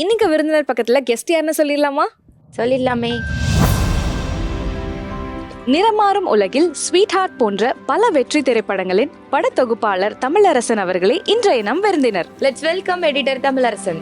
இன்னைக்கு விருந்தினர் பக்கத்துல கெஸ்ட் யாருன்னு சொல்லிடலாமா? சொல்லிடலாமே. நிறமாறும் உலகில் ஸ்வீட் ஹார்ட் போன்ற பல வெற்றி திரைப்படங்களின் படத்தொகுப்பாளர் தமிழரசன் அவர்களே இன்றைய நம் விருந்தினர். Let's welcome editor Tamilarasan.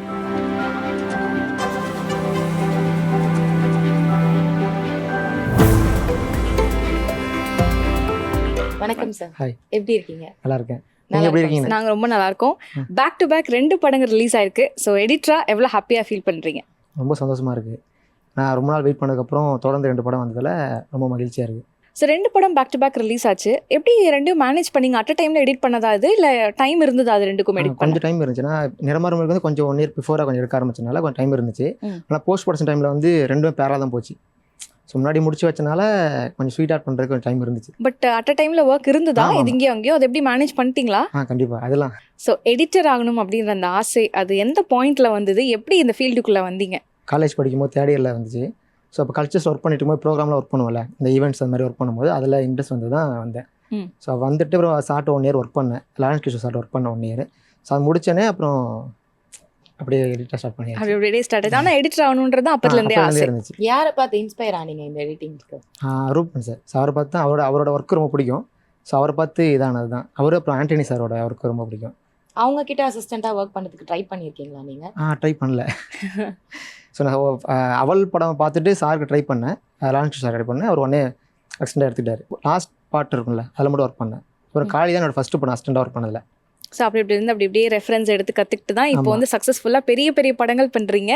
வணக்கம் சார் ஹாய் எப்படி இருக்கீங்க? நல்லா இருக்கேன் நீங்க எப்படி இருக்கீங்க? ரொம்ப நல்லா இருக்கோம் பேக் டு பேக் ரெண்டு படங்கள் ரிலீஸ் ஆயிருக்கு. ஸோ எடிட்டரா எவ்வளவு ஹாப்பியா ஃபீல் பண்றீங்க? ரொம்ப சந்தோஷமா இருக்கு. நான் ரொம்ப நாள் வெயிட் பண்ணதுக்கப்புறம் தொடர்ந்து ரெண்டு படம் வந்ததுல ரொம்ப மகிழ்ச்சியா இருக்கு. ஸோ ரெண்டு படம் பேக் டு பேக் ரிலீஸ் ஆச்சு. எப்படி ரெண்டையும் மேனேஜ் பண்ணீங்க? அட் டைம்ல எடிட் பண்ணதா இது இல்ல டைம் இருந்ததா அது ரெண்டுக்கும் எடிட் கொஞ்சம் டைம் இருந்துச்சுன்னா நிறமாறுமலுக்கு வந்து கொஞ்சம் ஒன் இயர் பிஃபோராக கொஞ்சம் எடுக்க ஆரம்பிச்சனால கொஞ்சம் டைம் இருந்துச்சு. ஆனால் போஸ்ட் ப்ரொடக்ஷன் டைமில் வந்து ரெண்டுமே பேராக தான் போச்சு. ஸோ முன்னாடி முடிச்சு வச்சனால கொஞ்சம் ஸ்வீட் ஆட் பண்ணுறதுக்கு கொஞ்சம் டைம் இருந்துச்சு. பட் அட் டைம்ல ஒர்க் இருந்ததா? இது இங்கேயோ அங்கேயோ அது எப்படி மேனேஜ் பண்ணிட்டீங்களா? ஆ கண்டிப்பாக அதெல்லாம். ஸோ எடிட்டர் ஆகணும் அப்படின்ற அந்த ஆசை அது எந்த பாயிண்ட்ல வந்தது? எப்படி இந்த ஃபீல்டுக்குள்ள வந்தீங்க? காலேஜ் படிக்கும்போது தேர்ட் இயரில் வந்துச்சு. ஸோ அப்போ கல்ச்சர்ஸ் ஒர்க் பண்ணிட்டு இருக்கும்போது ப்ரோக்ராமில் ஒர்க் பண்ணுவோம்ல இந்த ஈவெண்ட்ஸ் அந்த மாதிரி ஒர்க் பண்ணும்போது அதில் இன்ட்ரெஸ்ட் வந்து தான் வந்தேன். ஸோ வந்துட்டு அப்புறம் சார்ட் ஒன் இயர் ஒர்க் பண்ணேன். லாரன்ஸ் கிஷோர் சார்ட் ஒர்க் பண்ண ஒன் இயர் ஸோ அது முடிச்சோடனே அப்புறம் அப்படியே எடிட்டாக ஸ்டார்ட் பண்ணியாச்சு. அப்படி அப்படியே ஸ்டார்ட் ஆனா எடிட்டர் ஆகணுன்றது அப்பத்துல இருந்தே ஆசை. இருந்துச்சு. யாரை பார்த்து இன்ஸ்பயர் ஆனீங்க இந்த எடிட்டிங்க்கு ரூபன் சார் ஸோ அவரை பார்த்து அவரோட அவரோட ஒர்க் ரொம்ப பிடிக்கும். ஸோ அவரை பார்த்து இதானது தான் அவர் அப்புறம் ஆண்டனி சாரோட ஒர்க் ரொம்ப பிடிக்கும். அவங்க கிட்ட அசிஸ்டண்டா ஒர்க் பண்ணதுக்கு ட்ரை பண்ணியிருக்கீங்களா நீங்க? ஆ ட்ரை பண்ணல. ஸோ நான் அவள் படம் பார்த்துட்டு சாருக்கு ட்ரை பண்ணேன். லான்ச் சார் ட்ரை பண்ணேன். அவர் உடனே அசிஸ்டண்டாக எடுத்துக்கிட்டாரு. லாஸ்ட் பார்ட் இருக்கும்ல அதில் மட்டும் ஒர்க் பண்ணேன். அப்புறம் காலி தான் என்னோட ஃபஸ்ட்டு படம் அசிஸ்டண்டாக ஒர்க் பண்ணதில்ல ஸோ அப்படி இப்படி இருந்து அப்படி இப்படியே ரெஃபரன்ஸ் எடுத்து கத்துக்கிட்டு தான் இப்போ. வந்து சக்ஸஸ்ஃபுல்லாக பெரிய பெரிய படங்கள் பண்றீங்க.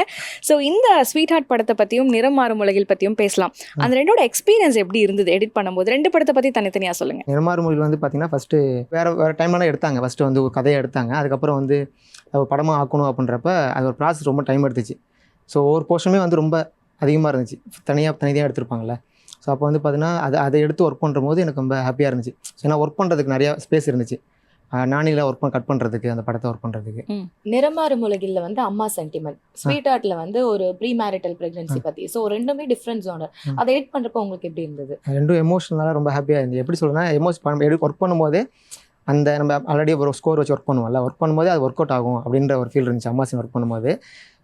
ஸோ இந்த ஸ்வீட் ஹார்ட் படத்தை பத்தியும் நிறம் மாறும் உலகில் பத்தியும் பேசலாம். அந்த ரெண்டோட எக்ஸ்பீரியன்ஸ் எப்படி இருந்தது? எடிட் பண்ணும்போது ரெண்டு படத்தை பத்தி தனித்தனியா சொல்லுங்க. நிறமாறு மொழியில் வந்து பார்த்தீங்கன்னா ஃபஸ்ட்டு வேறு வேறு டைம்லாம் எடுத்தாங்க. ஃபஸ்ட்டு வந்து ஒரு கதையை எடுத்தாங்க. அதுக்கப்புறம் வந்து படமாக ஆக்கணும் அப்படின்றப்ப அது ஒரு ப்ராசஸ் ரொம்ப டைம் எடுத்துச்சு. ஸோ ஒவ்வொரு போர்ஷனுமே வந்து ரொம்ப அதிகமாக இருந்துச்சு. தனியாக தனியாக எடுத்திருப்பாங்கல்ல. ஸோ அப்போ வந்து பார்த்தீங்கன்னா அதை அதை எடுத்து ஒர்க் பண்ணுற போது எனக்கு ரொம்ப ஹாப்பியாக இருந்துச்சு. ஸோ ஏன்னா ஒர்க் பண்ணுறதுக்கு நிறையா ஸ்பேஸ் இருந்துச்சு. நானியில் ஒர்க் பண்ண கட் பண்ணுறதுக்கு அந்த படத்தை ஒர்க் பண்ணுறதுக்கு நிறமாறும் உலகில் வந்து அம்மா சென்டிமெண்ட் ஸ்வீட் ஆர்ட்ல வந்து ஒரு ப்ரீ மேரிட்டல் பிரெக்னன்சி பத்தி. ஸோ ரெண்டுமே டிஃப்ரெண்ட் ஜோனர். அதை எடிட் பண்றப்ப உங்களுக்கு எப்படி இருந்தது? ரெண்டும் எமோஷனலாக ரொம்ப ஹாப்பியாக இருந்துச்சு எப்படி சொல்லுன்னா எமோஷ் பண்ண எடு ஒர்க் பண்ணும்போதே அந்த நம்ம ஆல்ரெடி ஒரு ஸ்கோர் வச்சு ஒர்க் பண்ணுவோம்ல. ஒர்க் பண்ணும்போதே அது ஒர்க் அவுட் ஆகும் அப்படின்ற ஒரு ஃபீல் இருந்துச்சு அம்மா சீன் ஒர்க் பண்ணும்போது.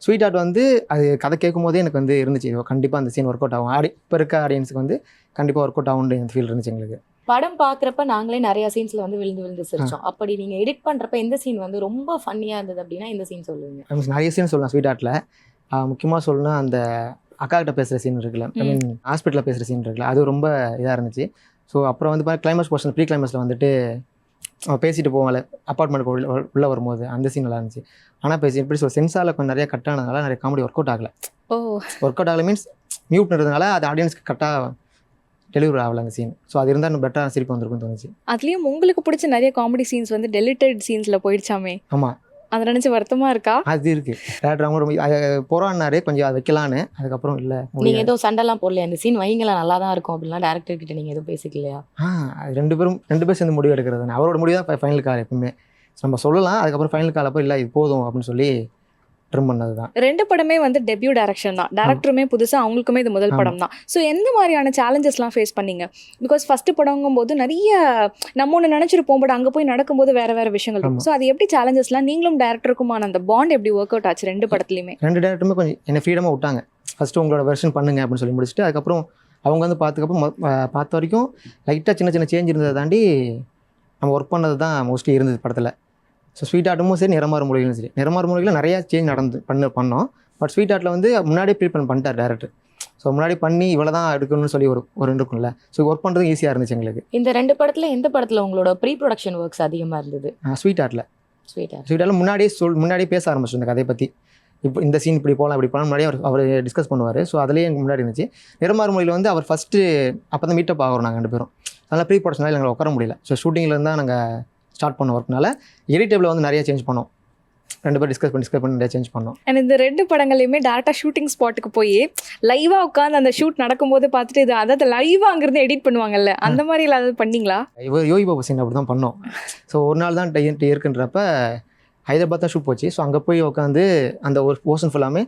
ஸ்வீட் ஆர்ட் வந்து அது கதை கேட்கும் போதே எனக்கு வந்து இருந்துச்சு. கண்டிப்பாக அந்த சீன் ஒர்க் அவுட் ஆகும். ஆடி இப்போ இருக்க ஆடியன்ஸுக்கு வந்து கண்டிப்பாக ஒர்க் அவுட் ஆகும்ன்ற அந்த ஃபீல் இருந்துச்சு எங்களுக்கு. படம் பாக்குறப்ப நாங்களே நிறைய சீன்ஸ்ல வந்து விழுந்து விழுந்து சிரிச்சோம். அப்படி நீங்க எடிட் பண்றப்ப எந்த சீன் வந்து ரொம்ப ஃபன்னியா இருந்தது அப்படின்னா இந்த சீன் சொல்லுவீங்க நிறைய சீன் சொல்லலாம் ஸ்வீட் ஆர்ட்டில் முக்கியமாக சொல்லணும்னா அந்த அக்கா கிட்ட பேசுகிற சீன் இருக்குல்ல ஐ மீன் ஹாஸ்பிட்டலில் பேசுகிற சீன் இருக்குல்ல அது ரொம்ப இதாக இருந்துச்சு. ஸோ அப்புறம் வந்து பார்த்தா கிளைமேக்ஸ் போர்ஷன் ப்ரீ கிளைமேக்ஸில் வந்துட்டு அவன் பேசிட்டு போவான்ல அப்பார்ட்மெண்ட் உள்ள உள்ளே வரும்போது அந்த சீன் நல்லா இருந்துச்சு. ஆனால் பேசி எப்படி சொல் சென்சாரில் கொஞ்சம் நிறைய கட் ஆனதுனால நிறைய காமெடி ஒர்க் அவுட் ஆகலை. ஓ. ஒர்க் அவுட் ஆகலை மீன்ஸ் மியூட்ன்றதுனால அது ஆடியன்ஸ்க்கு கரெக்டாக டெலிவரி ஆகலை அந்த சீன் ஸோ அது இருந்தால் இன்னும் பெட்டராக சிரிப்பு வந்திருக்கும்னு தோணுச்சு. அதுலயும் உங்களுக்கு பிடிச்ச நிறைய காமெடி சீன்ஸ் வந்து டெலிட்டட் சீன்ஸ்ல போயிடுச்சாமே? ஆமாம் அதை நினைச்சு வருத்தமா இருக்கா? அது இருக்குது டேரக்டர் அவங்க ரொம்ப அது போகிறான்னாரு கொஞ்சம் அதை வைக்கலான்னு அதுக்கப்புறம் இல்லை. நீங்க ஏதோ சண்டைலாம் போடலையா அந்த சீன் வைங்களா நல்லா தான் இருக்கும் அப்படிலாம் டேரக்டர் கிட்ட நீங்க எதுவும் பேசிக்கலையா? ஆ அது ரெண்டு பேரும் ரெண்டு பேரும் சேர்ந்து முடிவு எடுக்கிறது அவரோட முடிவு தான் ஃபைனல் கால் எப்பவுமே. நம்ம சொல்லலாம் அதுக்கப்புறம் ஃபைனல் கால் அப்போ இல்லை இது போதும் அப்படின்னு சொல்லி ட்ரிம் பண்ணது தான் ரெண்டு படமே வந்து டெபியூ டைரக்ஷன் தான். டேரக்டருமே புதுசா அவங்களுக்குமே இது முதல். படம் தான். ஸோ எந்த மாதிரியான சேலஞ்சஸ்லாம் ஃபேஸ் பண்ணீங்க? பிகாஸ் ஃபர்ஸ்ட் படங்கும் போது நிறைய நம்ம ஒன்று நினைச்சிருப்போம் பட் அங்க போய் நடக்கும்போது வேற வேற விஷயங்கள் இருக்கும். ஸோ அது எப்படி சேலஞ்சஸ்லாம் நீங்களும் டேரக்டருக்குமான அந்த பாண்ட் எப்படி ஒர்க் அவுட் ஆச்சு ரெண்டு படத்துலையுமே? ரெண்டு டேரக்டருமே கொஞ்சம் என்னை ஃப்ரீடமாக விட்டாங்க. ஃபஸ்ட்டு உங்களோட வெர்ஷன் பண்ணுங்க அப்படின்னு சொல்லி முடிச்சுட்டு அதுக்கப்புறம் அவங்க வந்து பார்த்துக்கப்புறம் பார்த்த வரைக்கும் லைட்டாக சின்ன சின்ன சேஞ்ச் இருந்ததை தாண்டி நம்ம ஒர்க் பண்ணது தான் மோஸ்ட்லி இருந்தது படத்தில். ஸோ ஸ்வீட் ஆர்ட்டுமும் சரி நிறமாறு மொழிகளும் சரி. நிறமாறு மொழிகளில் நிறைய சேஞ்ச் நடந்து பண்ண பண்ணோம். பட் ஸ்வீட் ஆர்ட்டில் வந்து முன்னாடியே ப்ரீ பண்ண பண்ணிட்டார் டேரக்டர் ஸோ முன்னாடி பண்ணி இவ்வளோ தான் எடுக்கணும்னு சொல்லி ஒரு ஒரு இருக்கும்ல. ஸோ ஒர்க் பண்ணுறது ஈஸியாக இருந்துச்சு எங்களுக்கு. இந்த ரெண்டு படத்துல எந்த படத்துல உங்களோட ப்ரீ ப்ரொடக்ஷன் ஒர்க்ஸ் அதிகமா இருந்தது? ஸ்வீட் ஆர்ட்டில் ஸ்வீட் ஆர்ட் ஸ்வீட்டால் முன்னாடியே சொல் முன்னாடியே பேச ஆரம்பிச்சோம் இந்த கதையை பற்றி இப்போ இந்த சீன் இப்படி போகலாம் இப்படி போகலாம் முன்னாடியே அவர் அவர் டிஸ்கஸ் பண்ணுவார். ஸோ அதுலேயே எனக்கு முன்னாடி இருந்துச்சு. நிறமாறு மொழியில் வந்து அவர் ஃபஸ்ட்டு அப்போ தான் மீட்டப் ஆகிறோம் நாங்கள் ரெண்டு பேரும். அதனால் ப்ரீ ப்ரொடக்ஷனால எங்களை உட்கார முடியல. ஸோ ஷூட்டிங்கில் இருந்தால் நாங்கள் ஸ்டார்ட் பண்ண ஒர்க்னால எடிட்டபிள் வந்து நிறைய சேஞ்ச் பண்ணோம். ரெண்டு பேரும் டிஸ்கஸ் பண்ணி டிஸ்கஸ் பண்ணி நிறைய சேஞ்ச் பண்ணோம். அண்ட் இந்த ரெண்டு படங்களையுமே டேரக்டா ஷூட்டிங் ஸ்பாட்டுக்கு போய் லைவா உட்காந்து அந்த ஷூட் நடக்கும்போது பார்த்துட்டு இது அதாவது லைவா அங்கிருந்து எடிட் பண்ணுவாங்கல்ல அந்த மாதிரி ஏதாவது பண்ணீங்களா? இவர் யோகி பாபு சீன் அப்படி தான் பண்ணோம். ஸோ ஒரு நாள் தான் டை இருக்குன்றப்ப ஹைதராபாத் தான் ஷூட் போச்சு. ஸோ அங்கே போய் உட்காந்து அந்த ஒரு போர்ஷன் ஃபுல்லாமே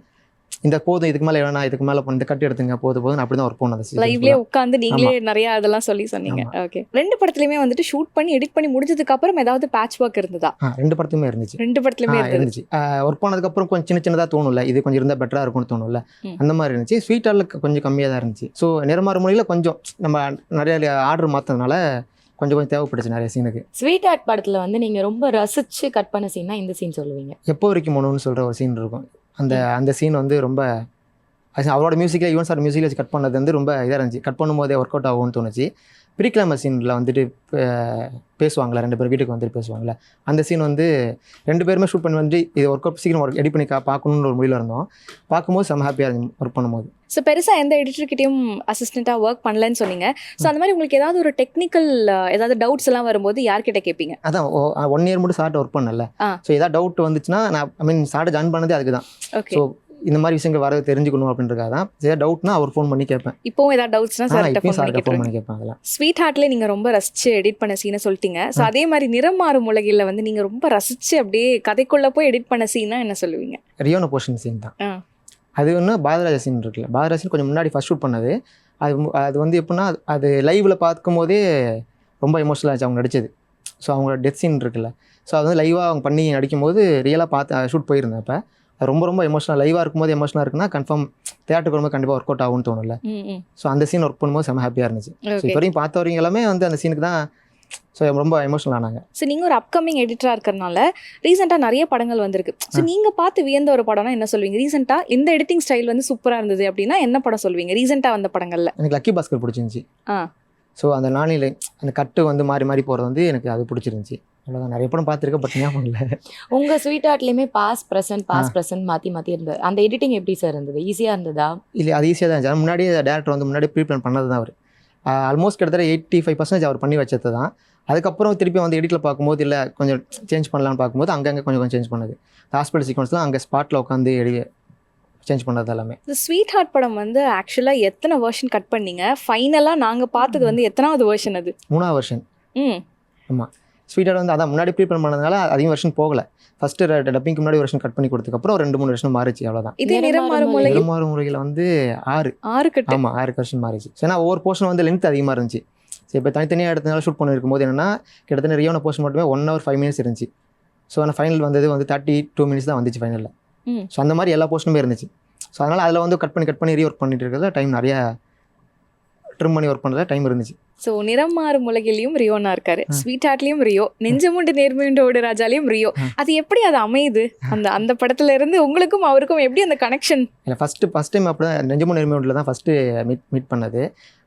இந்த போதும் இதுக்கு மேலே வேணாம் இதுக்கு மேலே இந்த கட்டு எடுத்துங்க போதும் போதும் அப்படி தான் ஒர்க் பண்ணது லைவ்லயே உட்காந்து நீங்களே நிறைய அதெல்லாம் சொல்லி சொன்னீங்க. ஓகே ரெண்டு படத்துலயுமே வந்துட்டு ஷூட் பண்ணி எடிட் பண்ணி முடிஞ்சதுக்கு அப்புறம் ஏதாவது பேட்ச் ஒர்க் இருந்ததா? ரெண்டு படத்துமே இருந்துச்சு. ரெண்டு படத்துலயுமே இருந்துச்சு. ஒர்க் பண்ணதுக்கப்புறம் கொஞ்சம் சின்ன சின்னதாக தோணும்ல. இது கொஞ்சம் இருந்தால் பெட்டராக இருக்கும்னு தோணும்ல. அந்த மாதிரி இருந்துச்சு. ஸ்வீட்டாரில் கொஞ்சம் கம்மியாக தான் இருந்துச்சு. ஸோ நிறமாறு மொழியில் கொஞ்சம் நம்ம நிறைய ஆர்டர் மாற்றதுனால கொஞ்சம் கொஞ்சம் தேவைப்பட்டுச்சு நிறைய சீனுக்கு ஸ்வீட் ஆர்ட் படத்துல வந்து நீங்க ரொம்ப ரசிச்சு கட் பண்ண சீன்னா இந்த சீன் சொல்லுவீங்க? எப்போ வரைக்கும் போகணும்னு சொல்கிற ஒரு சீன் இருக்கும். அந்த அந்த சீன் வந்து ரொம்ப அவரோட மியூசிக்கில் யுவன் சார் மியூசிக்கில் வச்சு கட் பண்ணது வந்து ரொம்ப இதாக இருந்துச்சு. கட் பண்ணும்போதே ஒர்க் அவுட் ஆகும்னு தோணுச்சு. பிரிக்கிழமை சீனில் வந்துட்டு பேசுவாங்களே? ரெண்டு பேர் வீட்டுக்கு வந்துட்டு பேசுவாங்களே? அந்த சீன் வந்து ரெண்டு பேருமே ஷூட் பண்ணி வந்து இது ஒர்க் அவுட் சீக்கிரம் ஒர்க் எடிட் பண்ணி பார்க்கணுன்ற ஒரு முடிவில் இருந்தோம். பார்க்கும்போது செம்ம ஹாப்பியாக இருந்துச்சு ஒர்க் பண்ணும்போது. ஸோ பெருசா எந்த எடிட்டர்கிட்டயும் அசிஸ்டண்டா ஒர்க் பண்ணலன்னு சொன்னீங்க. ஸோ அந்த மாதிரி உங்களுக்கு ஏதாவது ஒரு டெக்னிக்கல் ஏதாவது டவுட்ஸ் எல்லாம் வரும்போது யார்கிட்ட கேட்பீங்க அதான் ஒன் இயர் மட்டும் சார்ட்ட ஒர்க் பண்ணல. ஸோ ஏதாவது டவுட் வந்துச்சுன்னா நான் ஐ மீன் சார்ட்டை ஜாயின் பண்ணதே அதுக்கு தான் ஓகே ஸோ இந்த மாதிரி விஷயங்கள் வர தெரிஞ்சுக்கணும் அப்படின்றக்காக தான். ஏதாவது டவுட்னா அவர் ஃபோன் பண்ணி கேட்பேன். இப்போவும் ஏதாவது டவுட்ஸ்னா இப்பயும் ஃபோன் பண்ணி கேட்பேன் அதெல்லாம். ஸ்வீட் ஹார்ட்ல நீங்க ரொம்ப ரசிச்சு எடிட் பண்ண சீனை சொல்லிட்டீங்க. ஸோ அதே மாதிரி நிறம் மாறும் உலகில வந்து நீங்க ரொம்ப ரசிச்சு அப்படியே கதைக்குள்ள போய் எடிட் பண்ண சீனா என்ன சொல்லுவீங்க? ரியோன போர்ஷன் சீன் தான். அது ஒன்று பாதராஜ சீன் இருக்குல்ல. பாதராஜ சீன் கொஞ்சம் முன்னாடி ஃபர்ஸ்ட் ஷூட் பண்ணது. அது அது வந்து எப்படின்னா அது லைவில் பார்க்கும் போதே ரொம்ப எமோஷனல் ஆச்சு. அவங்க நடிச்சது. ஸோ அவங்க டெத் சீன் இருக்குல்ல. ஸோ அது வந்து லைவாக அவங்க பண்ணி நடிக்கும்போது ரியலாக பார்த்து ஷூட் போயிருந்தேன் அப்போ. ரொம்ப ரொம்ப எமோஷனல் லைவாக இருக்கும்போது எமோஷனலாக இருக்குன்னா கன்ஃபார்ம் தேட்டருக்கு வரும்போது கண்டிப்பாக ஒர்க் அவுட் ஆகும்னு தோணும்ல. ஸோ அந்த சீன் ஒர்க் பண்ணும்போது செம்ம ஹாப்பியாக இருந்துச்சு. ஸோ இப்போ வரையும் பார்த்தவரையும் எல்லாமே வந்து அந்த சீனுக்கு தான் ஸோ ரொம்ப எமோஷனல் ஆனாங்க. ஸோ நீங்கள் ஒரு அப்கமிங் எடிட்டராக இருக்கிறனால ரீசெண்டாக நிறைய படங்கள் வந்திருக்கு. ஸோ நீங்கள் பார்த்து வியந்த ஒரு படம்னா என்ன சொல்வீங்க ரீசெண்டாக இந்த எடிட்டிங் ஸ்டைல் வந்து சூப்பராக இருந்தது அப்படின்னா என்ன படம் சொல்வீங்க ரீசெண்டாக வந்த படங்கள்ல. எனக்கு லக்கி பாஸ்கர் பிடிச்சிருந்துச்சி. ஆ. ஸோ அந்த நானிலை அந்த கட்டு வந்து மாறி மாறி போகிறது வந்து எனக்கு அது பிடிச்சிருந்துச்சி. அவ்வளோதான் நிறைய படம் பார்த்துருக்கேன் பட் ஞாபகம் இல்லை. உங்க ஸ்வீட் ஆர்ட்லயுமே பாஸ் பிரசன்ட் பாஸ் பிரசன்ட் மாத்தி மாத்தி இருந்தது. அந்த எடிட்டிங் எப்படி சார் இருந்தது? ஈஸியா இருந்ததா? இல்லை அது ஈஸியாக தான் இருந்துச்சு. அது முன்னாடியே டேரக்டர் வந்து முன்னாடி ப்ரீ பிளான் பண்ணது தான் அவர் ஆல்மோஸ்ட் கிட்டத்தட்ட எயிட்டி ஃபைவ் பர்சன்டேஜ் அவர் பண்ணி வச்சது தான் அதுக்கப்புறம் திருப்பி வந்து எடிட்டில் பார்க்கும்போது இல்லை கொஞ்சம் சேஞ்ச் பண்ணலாம்னு பார்க்கும்போது அங்கங்கே கொஞ்சம் கொஞ்சம் சேஞ்ச் பண்ணது. ஹாஸ்பிட்டல் சீக்வன்ஸ்லாம் அங்கே ஸ்பாட்டில் உட்காந்து எடி சேஞ்ச் பண்ணது எல்லாமே. இந்த ஸ்வீட் ஹார்ட் படம் வந்து ஆக்சுவலாக எத்தனை வெர்ஷன் கட் பண்ணீங்க? ஃபைனலாக நாங்கள் பார்த்தது வந்து எத்தனாவது வெர்ஷன் அது? மூணாவது வருஷன் ம். ஸ்வீட்டர் வந்து அதான் முன்னாடி ப்ரீ பிளான் பண்ணதுனால அதிகம் வருஷன் போகல. ஃபஸ்ட்டு டப்பிங்க்கு முன்னாடி வருஷன் கட் பண்ணி கொடுத்ததுக்கப்புறம் ரெண்டு மூணு வருஷம் மாறிச்சு அவ்வளோதான் இதே நிறம் நிறம் மாறும் மாறும் உலகில் பெருமாறு முறையில் வந்து ஆறு. ஆறு கட்டு ஆமாம் ஆறு வருஷம் மாறிச்சு. ஏன்னா ஒவ்வொரு போர்ஷன் வந்து லென்த் அதிகமாக இருந்துச்சு. சரி இப்போ தனித்தனியாக இடத்துனால ஷூட் பண்ணிருக்கும் போது என்னன்னா கிட்டத்தட்ட ரியோன போர்ஷன் மட்டுமே ஒன் ஹவர் ஃபைவ் மினிட்ஸ் இருந்துச்சு. ஸோ ஆனால் ஃபைனல் வந்தது வந்து தேர்ட்டி டூ மினிட்ஸ் தான் வந்துச்சு ஃபைனலில் ம். ஸோ அந்த மாதிரி எல்லா போர்ஷனுமே இருந்துச்சு. ஸோ அதனால் அதில் வந்து கட் பண்ணி கட் பண்ணி ரீஒர்க் பண்ணிட்டு இருக்கிறதுல டைம் நிறையா ட்ரிம் பண்ணி ஒர்க் பண்ணுறதுல டைம் இருந்துச்சு. ஸோ நிறம் மாறும் உலகிலையும் ரியோனா இருக்காரு. ஸ்வீட் ஹார்ட்லயும் ரியோ நெஞ்சமுண்டு நேர்மையுண்டோடு ராஜாலையும் ரியோ. அது எப்படி அது அமையுது? அந்த அந்த படத்துல இருந்து உங்களுக்கும் அவருக்கும் எப்படி அந்த கனெக்ஷன் இல்லை ஃபஸ்ட்டு ஃபஸ்ட் டைம் அப்படி தான் நெஞ்சமோ நெருமையோட்டில் தான் ஃபஸ்ட்டு மீட் மீட் பண்ணது.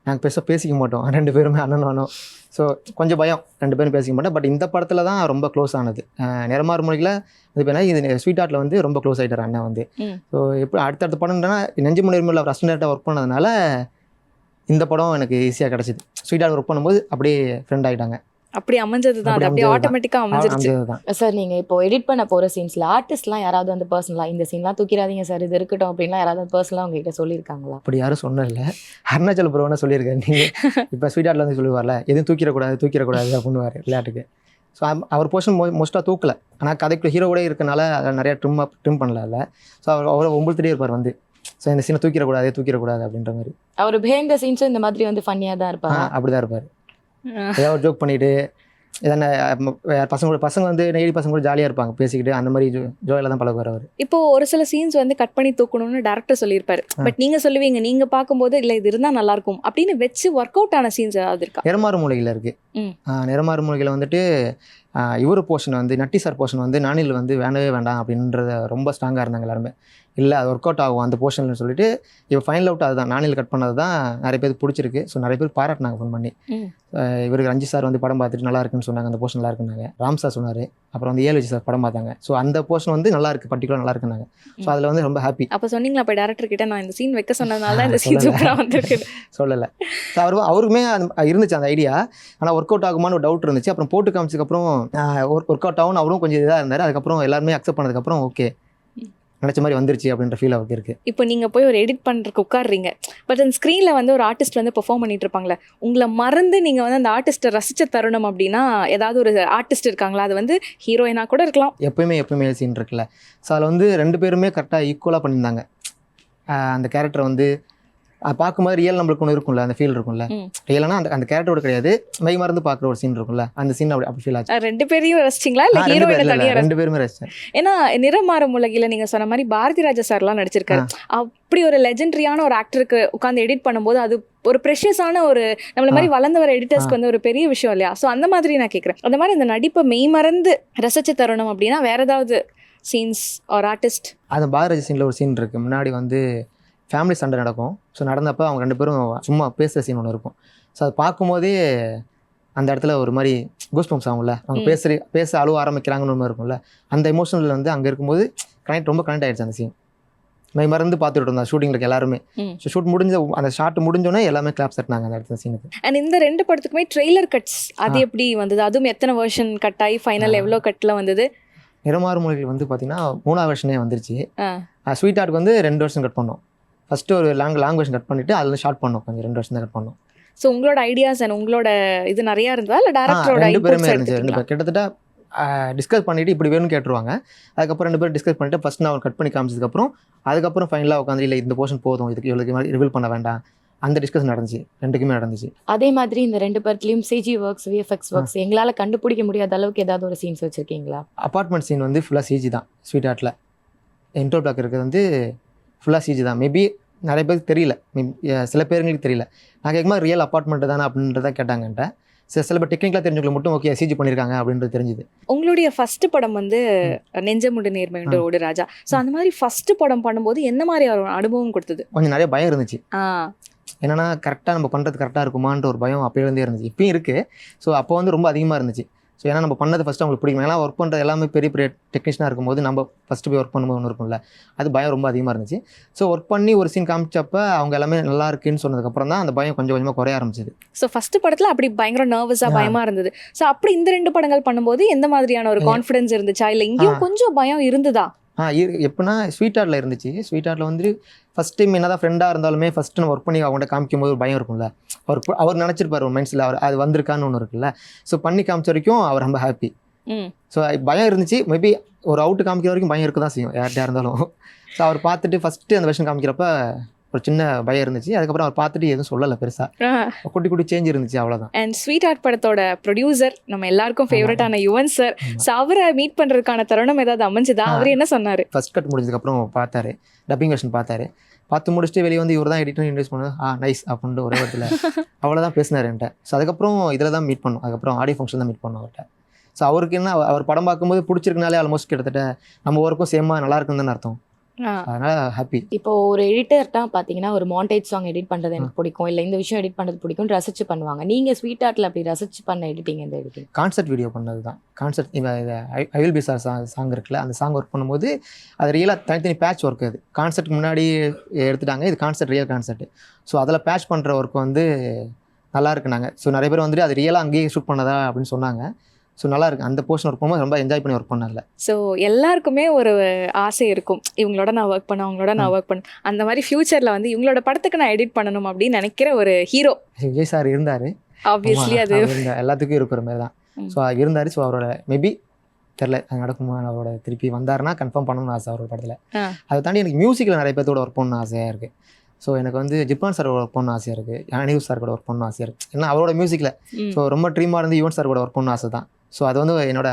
நாங்கள் பெருசாக பேசிக்க மாட்டோம். ரெண்டு பேருமே அண்ணன் அண்ணனும். ஸோ கொஞ்சம் பயம். ரெண்டு பேரும் பேசிக்க மாட்டோம். பட் இந்த படத்தில் தான் ரொம்ப க்ளோஸ் ஆனது. நிறமாறு மொழியில் இது பேர் இது ஸ்வீட் ஆர்ட்டில் வந்து ரொம்ப க்ளோஸ் ஆகிட்டார் அண்ணன் வந்து. ஸோ எப்படி அடுத்தடுத்த படம்னா நெஞ்சு முன்னேறுமையில் அவர் அசிஸ்டண்ட்டாக ஒர்க் பண்ணதுனால இந்த படம் எனக்கு ஈஸியாக கிடச்சிது. ஸ்வீட் ஆர்ட் ஒர்க் பண்ணும்போது அப்படியே ஃப்ரெண்ட் ஆகிட்டாங்க அப்படி அமைஞ்சது தான் அது அப்படி அப்படியே அமைஞ்சது தான். ஆட்டோமேட்டிக்கா அமைஞ்சிருச்சு. அமைஞ்சது தான் சார் நீங்க இப்போ எடிட் பண்ண போற சீன்ஸ்ல ஆர்டிஸ்ட்லாம் யாராவது வந்து பர்சனலா இந்த சீன்லாம் தூக்கிடாதீங்க சார் இது இருக்கட்டும் அப்படின்லாம் யாராவது பர்சனலா உங்ககிட்ட சொல்லியிருக்காங்களா? அப்படி யாரும் சொன்னதில்ல. அருணாச்சல ப்ரோனா சொல்லியிருக்காரு. நீங்கள் இப்போ ஸ்வீட் ஆர்ட்டில் வந்து சொல்லுவார்ல எதுவும் தூக்கிடக்கூடாது தூக்கிடக்கூடாது அப்படின்னுவார் விளையாட்டுக்கு ஸோ அவர் போர்ஷன் மோ மோஸ்ட்டாக தூக்கல. ஆனால் கதைக்குள்ள ஹீரோ கூட இருக்கனால அதில் நிறையா ட்ரிம் ட்ரிம் பண்ணல ஸோ அவர் அவர் ஒம்புலத்திலே இருப்பார் வந்து. ஸோ இந்த சீனை தூக்கிடக்கூடாது தூக்கிடக்கூடாது அப்படின்ற மாதிரி. அவர் பிஹைண்ட் த சீன்ஸும் இந்த மாதிரி வந்து ஃபன்னியா தான் இருப்பாங்க அப்படி தான் இருப்பார். ஏதாவது ஒரு ஜோக் பண்ணிட்டு எதனா பசங்க பசங்க வந்து நெய்டி பசங்க கூட ஜாலியாக இருப்பாங்க பேசிக்கிட்டு அந்த மாதிரி ஜோ ஜோயில் தான் பழகுவார் அவர். இப்போ ஒரு சில சீன்ஸ் வந்து கட் பண்ணி தூக்கணும்னு டேரக்டர் சொல்லியிருப்பாரு. பட் நீங்க சொல்லுவீங்க நீங்க பார்க்கும்போது இல்ல இது இருந்தா நல்லா இருக்கும் அப்படின்னு வச்சு ஒர்க் அவுட் ஆன சீன்ஸ் ஏதாவது இருக்கா? நிறமாறு மூலையில் இருக்குது. நிறமாறு மூலையில் வந்துட்டு இவர் போர்ஷன் வந்து நட்டி சார் போர்ஷன் வந்து நானில் வந்து வேண்டவே வேண்டாம் அப்படின்றத ரொம்ப ஸ்ட்ராங்காக இருந்தாங்க எல்லாருமே. இல்லை அது ஒர்க் அவுட் ஆகும். அந்த போர்ஷன்னு சொல்லிட்டு இப்போ ஃபைனல் அவுட் அதுதான். நானில் கட் பண்ணது தான் நிறைய பேர் பிடிச்சிருக்கு. ஸோ நிறைய பேர் பாராட்டினாங்க ஃபோன் பண்ணி. இவருக்கு ரஞ்சித் சார் வந்து படம் பார்த்துட்டு நல்லா இருக்குன்னு சொன்னாங்க. அந்த போர்ஷன் நல்லா இருக்குனாங்க ராம் சார் சொன்னார். அப்புறம் வந்து ஏழு சார் படம் பார்த்தாங்க. ஸோ அந்த போர்ஷன் வந்து நல்லா இருக்கு. பர்டிகுலர் நல்லா இருக்குனாங்க ஸோ அதில் வந்து ரொம்ப ஹாப்பி அப்ப சொன்னீங்களா அப்ப டேரக்டர் கிட்ட நான் இந்த சீன் வைக்க சொன்னதுனால தான் இந்த சீன் சொல்லல. சூப்பரா வந்திருக்கு. சொல்லலை. ஸோ அவர் அவருக்குமே இருந்துச்சு அந்த ஐடியா ஆனால் ஒர்க் அவுட் ஆகுமான்னு ஒரு டவுட் இருந்துச்சு. அப்புறம் போட்டு காமிச்சதுக்கப்புறம் ஒர்க் அவுட் ஆகும் அவரும் கொஞ்சம் இதாக இருந்தார். அதுக்கப்புறம் எல்லாருமே அக்செப்ட் பண்ணதுக்கப்புறம் ஓகே நினச்ச மாதிரி வந்துருச்சு அப்படின்ற ஃபீல் அவருக்கு இருக்குது இப்போ நீங்க போய் ஒரு எடிட் பண்றதுக்கு உட்காடுறீங்க பட் அந்த ஸ்க்ரீன்ல வந்து ஒரு ஆர்டிஸ்ட் வந்து பெர்ஃபார்ம் பண்ணிட்டு இருப்பாங்களே உங்களை மறந்து நீங்க வந்து அந்த ஆர்டிஸ்ட்டை ரசிச்ச தருணம் அப்படின்னா ஏதாவது ஒரு ஆர்டிஸ்ட் இருக்காங்களா? அது வந்து ஹீரோயினா கூட இருக்கலாம். எப்பயுமே எப்பயுமே சீன் இருக்குல்ல. ஸோ அதில் வந்து ரெண்டு பேருமே கரெக்டாக ஈக்குவலாக பண்ணியிருந்தாங்க. அந்த கேரக்டர் வந்து பார்க்கும்போது ரியல் நம்மளுக்கு ஒன்று இருக்கும்ல அந்த ஃபீல் இருக்கும்ல. ம். ரியலானா அந்த அந்த கேரக்டரோட கிடையாது. மெய் மறந்து பார்க்குற ஒரு சீன் இருக்கும்ல அந்த சீன் அப்படி அப்படி ஃபீல் ஆச்சு. ரெண்டு பேரையும் ரசிச்சிங்களா? இல்ல ஹீரோயினை இல்ல, தனியா இல்ல, ரெண்டு பேருமே ரசிச்சேன். ஏன்னா நிறமாறும் உலகில நீங்க சொன்ன மாதிரி பாரதி ராஜா சார்லாம் நடிச்சிருக்காரு. அப்படி ஒரு லெஜெண்டரியான ஒரு ஆக்டருக்கு உட்காந்து எடிட் பண்ணும்போது அது ஒரு ப்ரெஷியஸான ஒரு நம்மள மாதிரி வளர்ந்து வர எடிட்டர்ஸ்க்கு வந்து ஒரு பெரிய விஷயம் இல்லையா? ஸோ அந்த மாதிரி நான் கேட்குறேன் அந்த மாதிரி இந்த நடிப்பை மெய்மறந்து ரசிச்சு தரணும் அப்படின்னா வேற ஏதாவது சீன்ஸ் ஒரு ஆர்டிஸ்ட் அந்த பாரதி சீனில் ஒரு சீன் இருக்குது முன்னாடி வந்து ஃபேமிலி சண்டை நடக்கும். ஸோ நடந்தப்போ அவங்க ரெண்டு பேரும் சும்மா பேசுகிற சீன் ஒன்று இருக்கும். ஸோ அதை பார்க்கும்போதே அந்த இடத்துல ஒரு மாதிரி கூஸ் பம்ப்ஸ் ஆகும்ல. அவங்க. பேசுகிற பேச அழுவ ஆரம்பிக்கிறாங்கன்னு ஒன்று இருக்கும்ல. அந்த எமோஷனில் வந்து அங்கே இருக்கும்போது கனெக்ட் ரொம்ப கனெக்ட் ஆயிடுச்சு அந்த சீன் மை மறந்து பார்த்துட்டு இருந்தோம் ஷூட்டிங்கில் எல்லாருமே. ஸோ ஷூட் முடிஞ்ச அந்த ஷாட் முடிஞ்சோடனே எல்லாமே கிளாப் தட்டினாங்க அந்த இடத்துல சீனுக்கு அண்ட் இந்த ரெண்டு படத்துக்குமே ட்ரெய்லர் கட்ஸ் அது. எப்படி வந்தது? அதுவும் எத்தனை வெர்ஷன் கட் ஆகி ஃபைனல். எவ்வளோ கட்டில் வந்தது? நிறமாறு மொழிகள் வந்து பார்த்தீங்கன்னா மூணாவது வருஷனே வந்துருச்சு. ஸ்வீட் ஆர்ட்க்கு வந்து ரெண்டு வருஷம் கட் பண்ணோம். ஃபஸ்ட்டு ஒரு லாங் லாங் கட் பண்ணிவிட்டு அதில் ஷார்ட் பண்ணோம். கொஞ்சம் ரெண்டு வருஷம் தான் கட் பண்ணோம். ஸோ உங்களோட ஐடியாஸ் அண்ட் உங்களோட இது நிறைய இருந்ததா? இல்லை டேரக்டரோட ரெண்டு பேருமே இருந்துச்சு. ரெண்டு பேர். கிட்டத்தட்ட டிஸ்கஸ் பண்ணிட்டு இப்படி வேணும்னு கேட்டுருவாங்க. அதுக்கப்புறம் ரெண்டு பேரும் டிஸ்கஸ் பண்ணிட்டு ஃபர்ஸ்ட் நான் கட் பண்ணி காமிச்சதுக்கப்புறம் அதுக்கப்புறம் ஃபைனலாக உட்காந்து இல்லை இந்த போர்ஷன் போதும். இதுக்கு இவ்வளோக்கு ரிவீல் பண்ண வேண்டாம். அந்த டிஸ்கஸ் நடந்துச்சு. ரெண்டுக்குமே நடந்துச்சு. அதே மாதிரி இந்த ரெண்டு பேர்ட்லயும் சிஜி ஒர்க்ஸ் விஎஃப்எக்ஸ் ஒர்க்ஸ் எங்களால கண்டுபிடிக்க முடியாத அளவுக்கு ஏதாவது ஒரு சீன்ஸ் வச்சிருக்கீங்களா? அப்பார்ட்மெண்ட் சீன் வந்து ஃபுல்லாக சிஜி தான் ஸ்வீட் ஆர்ட்டில் இன்டோ பிளாக் இருக்கிறது வந்து ஃபுல்லாக சிஜி தான். மேபி நிறைய பேருக்கு தெரியல. சில பேருங்களுக்கு தெரியல. நான் கேட்கும்போது ரியல் அப்பார்ட்மெண்ட் தானே அப்படின்றத கேட்டாங்கன்ட்ட சில சில டெக்னிக்கலாக தெரிஞ்சவங்களுக்கு மட்டும் ஓகே சிஜி பண்ணியிருக்காங்க அப்படின்றது தெரிஞ்சுது. உங்களுடைய ஃபர்ஸ்ட் படம் வந்து நெஞ்சமுண்டு நேர்மையுண்டு ஓடு ராஜா. ஸோ அந்த மாதிரி ஃபர்ஸ்ட் படம் பண்ணும்போது என்ன மாதிரி ஒரு அனுபவம் கொடுத்தது? கொஞ்சம் நிறைய பயம் இருந்துச்சு. என்னன்னா கரெக்டாக நம்ம பண்ணுறது கரெக்டாக இருக்குமான்ற ஒரு பயம் அப்போலேருந்தே இருந்துச்சு. இப்பயும் இருக்குது ஸோ அப்போ வந்து ரொம்ப அதிகமாக இருந்துச்சு. ஸோ ஏன்னா நம்ம பண்ணது ஃபஸ்ட்டு அவங்களுக்கு பிடிக்கும். ஏன்னா ஒர்க் பண்ணுறது எல்லாமே பெரிய பெரிய டெக்னீஷியனாக இருக்கும்போது நம்ம ஃபஸ்ட்டு போய் ஒர்க் பண்ணும்போது ஒன்று இருக்கும்ல. அது பயம் ரொம்ப அதிகமாக இருந்துச்சு. ஸோ ஒர்க் பண்ணி ஒரு சீன் காமிச்சப்ப அவங்க எல்லாமே நல்லா இருக்குன்னு சொன்னதுக்கப்புறம் தான் அந்த பயம் கொஞ்சம் கொஞ்சமாக குறைய ஆரம்பிச்சது. ஸோ ஃபர்ஸ்ட் படத்துல அப்படி பயங்கர நர்வஸா ஆ. பயமா இருந்தது. ஸோ அப்படி இந்த ரெண்டு படங்கள் பண்ணும்போது எந்த மாதிரியான ஒரு. கான்ஃபிடன்ஸ் இருந்துச்சா? இல்லை இங்கேயும். கொஞ்சம் பயம் இருந்ததா? ஆ எப்படின்னா ஸ்வீட் ஆர்ட்டில் இருந்துச்சு. ஸ்வீட் ஆர்ட்டில் வந்து ஃபஸ்ட் டைம் என்ன தான் ஃப்ரெண்டாக இருந்தாலுமே ஃபஸ்ட்டு நம்ம ஒர்க் பண்ணி அவங்கள்ட்ட காமிக்கும் போது ஒரு பயம் இருக்கும்ல. அவர் அவர் நினச்சிருப்பார் ஒரு மைண்ட்ஸில் அவர் அது வந்திருக்கான்னு ஒன்று இருக்குல்ல. ஸோ பண்ணி காமிச்ச வரைக்கும் அவர் ரொம்ப ஹாப்பி ஸோ பயம் இருந்துச்சு. மேபி ஒரு அவுட்டு காமிக்கிற வரைக்கும் பயம் இருக்க தான் செய்யும் யார்கிட்டயா இருந்தாலும். ஸோ அவர் பார்த்துட்டு ஃபஸ்ட்டு அந்த விஷயம் காமிக்கிறப்ப ஒரு சின்ன பயம் இருந்துச்சு. அதுக்கப்புறம் அவர் பார்த்துட்டு எதுவும் சொல்லலை பெருசாக குட்டி குட்டி சேஞ்ச் இருந்துச்சு அவ்வளோதான் அண்ட் ஸ்வீட் ஆர்ட் படத்தோட ப்ரொடியூசர் நம்ம எல்லாருக்கும் ஃபேவரட்டான யுவன் சார். ஸோ அவரை மீட் பண்றதுக்கான தருணம் ஏதாவது அமைஞ்சுதா. அவர் என்ன சொன்னாரு? ஃபஸ்ட் கட் முடிஞ்சதுக்கப்புறம் பார்த்தாரு. டப்பிங் வெர்ஷன் பார்த்தாரு. பார்த்து முடிச்சுட்டு வெளியே வந்து இவர் தான் எடிட்டர் இன்ட்ரெஸ்ட் பண்ணது ஆ நைஸ் அப்படின்ட்டு ஒரே இடத்துல அவ்வளோதான் பேசினார் என்கிட்ட. ஸோ அதுக்கப்புறம் இதில் தான் மீட் பண்ணோம். அதுக்கப்புறம் ஆடியோ ஃபங்க்ஷன் தான் மீட் பண்ணோம் அவர்கிட்ட. ஸோ அவருக்கு என்ன அவ- அவர் படம் பார்க்கும்போது பிடிச்சிருக்கனாலே ஆல்மோஸ்ட் கிட்டத்தட்ட நம்ம ஒர்க்கும் சேமாக நல்லா இருக்குன்னு தானே அர்த்தம். அதனால் ஹாப்பி இப்போ ஒரு எடிட்டர்ட்டா பாத்தீங்கன்னா ஒரு மாண்டேஜ் சாங் எடிட் பண்றது எனக்கு பிடிக்கும். இல்ல இந்த விஷயம் எடிட் பண்றது பிடிக்கும் ரசிச்சு பண்ணுவாங்க. நீங்க ஸ்வீட் ஆர்ட்ல அப்படி ரசிச்சு பண்ண எடிட்டிங் எந்த எடிட்டிங் கான்செர்ட் வீடியோ பண்ணது தான் concert I will be sir song song இருக்குல்ல அந்த சாங் ஒர்க் பண்ணும்போது அது ரியலாக தனித்தனி பேட்ச் ஒர்க் அது. கான்செர்ட் முன்னாடி எடுத்துட்டாங்க இது கான்செர்ட் ரியல் கான்செர்ட் ஸோ அதில் பேட்ச் பண்ணுற ஒர்க் வந்து நல்லா இருக்குனாங்க. ஸோ நிறைய பேர் வந்துட்டு அது ரியலாக அங்கேயே ஷூட் பண்ணதா அப்படின்னு சொன்னாங்க. ஸோ நல்லா இருக்கு அந்த போர்ஷன் ஒர்க் பண்ணும்போது ரொம்ப என்ஜாய் பண்ணி ஒர்க் பண்ணல. ஸோ எல்லாருக்குமே ஒரு ஆசை இருக்கும். இவங்களோட நான் ஒர்க் பண்ண அவங்களோட நான் ஒர்க் பண்ண. அந்த மாதிரி ஃபியூச்சர்ல வந்து இவங்களோட படத்துக்கு நான் எடிட் பண்ணணும் அப்படின்னு நினைக்கிற ஒரு ஹீரோ விஜய் சார் இருந்தார். ஆப்வியஸ்லி அது. எல்லாத்துக்கும் இருக்கிற மாதிரி தான். ஸோ இருந்தார். ஸோ அவரோட மேபி தெரில நடக்குமா அவரோட திருப்பி வந்தாருன்னா கன்ஃபார்ம் பண்ணணும்னு ஆசை அவரோட படத்தில். அதை தாண்டி எனக்கு மியூசிக்கில் நிறைய பேர்த்தோட ஒர்க் பண்ணணும் ஆசையாக இருக்குது ஸோ எனக்கு வந்து ஜிப்பான் சார் ஒர்க் பண்ணணும் ஆசையாக இருக்குது அனியூஸ் சார் கூட ஒர்க் பண்ணணும் ஆசையாக இருக்குது ஏன்னா அவரோட மியூசிக்கில். ஸோ ரொம்ப ட்ரீமாக இருந்து யுவன் சார் கூட ஒர்க் பண்ணணும் ஆசை தான். ஸோ அது வந்து என்னோட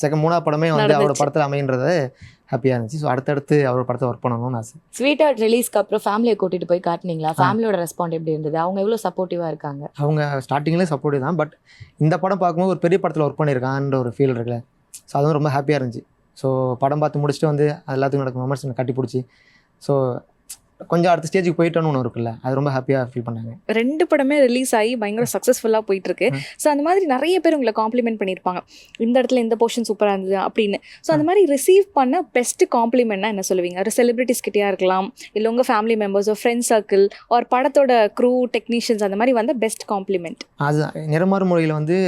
செகண்ட் மூணாவது படமே வந்து அவரோட. படத்தில் அமைன்றது ஹாப்பியாக இருந்துச்சு. ஸோ அடுத்தடுத்து அவரோட படத்தை ஒர்க் பண்ணணும்னு ஆசை. ஸ்வீட் ஆர்ட் ரிலீஸ்க்கு அப்புறம் ஃபேமிலியை கூட்டிட்டு போய் காட்டுனீங்களா? ஃபேமிலியோட ரெஸ்பாண்ட் எப்படி இருந்தது? அவங்க எவ்வளவு சப்போர்ட்டிவா இருக்காங்க? அவங்க ஸ்டார்டிங்லேயே சப்போர்ட்டிவ் தான். பட் இந்த படம் பார்க்கும்போது ஒரு பெரிய படத்தில் ஒர்க் பண்ணியிருக்கான்ற ஒரு ஃபீல் இருக்குல்ல. ஸோ அதுவும் ரொம்ப ஹாப்பியாக இருந்துச்சு. ஸோ படம் பார்த்து முடிச்சுட்டு வந்து எல்லாத்துக்கும் நடக்கும் மெமர்ஸ் கட்டி பிடிச்சி. ஸோ கொஞ்சம் அடுத்த ஸ்டேஜுக்கு போயிட்டோன்னு ஒன்று இருக்குல்ல அது ரொம்ப ஹாப்பியாக ஃபீல் பண்ணாங்க. ரெண்டு படமே ரிலீஸ் ஆகி பயங்கர சக்ஸஸ்ஃபுல்லாக போயிட்டு இருக்கு ஸோ அந்த மாதிரி நிறைய பேர் உங்களை காம்ப்ளிமெண்ட் பண்ணியிருப்பாங்க. இந்த இடத்துல இந்த போர்ஷன் சூப்பராக இருந்தது அப்படின்னு. ஸோ அந்த மாதிரி ரிசீவ் பண்ண பெஸ்ட் காம்ப்ளிமெண்ட்னா என்ன சொல்லுவீங்க? ஒரு செலிபிரிட்டிஸ் கிட்டயா இருக்கலாம் இல்லை உங்கள் ஃபேமிலி மெம்பர்ஸோ ஃப்ரெண்ட்ஸ் சர்க்கிள் ஒரு படத்தோட க்ரூ டெக்னீஷியன்ஸ் அந்த மாதிரி வந்த பெஸ்ட் காம்ப்ளிமெண்ட் அதுதான். நிறமாறு மொழியில் வந்து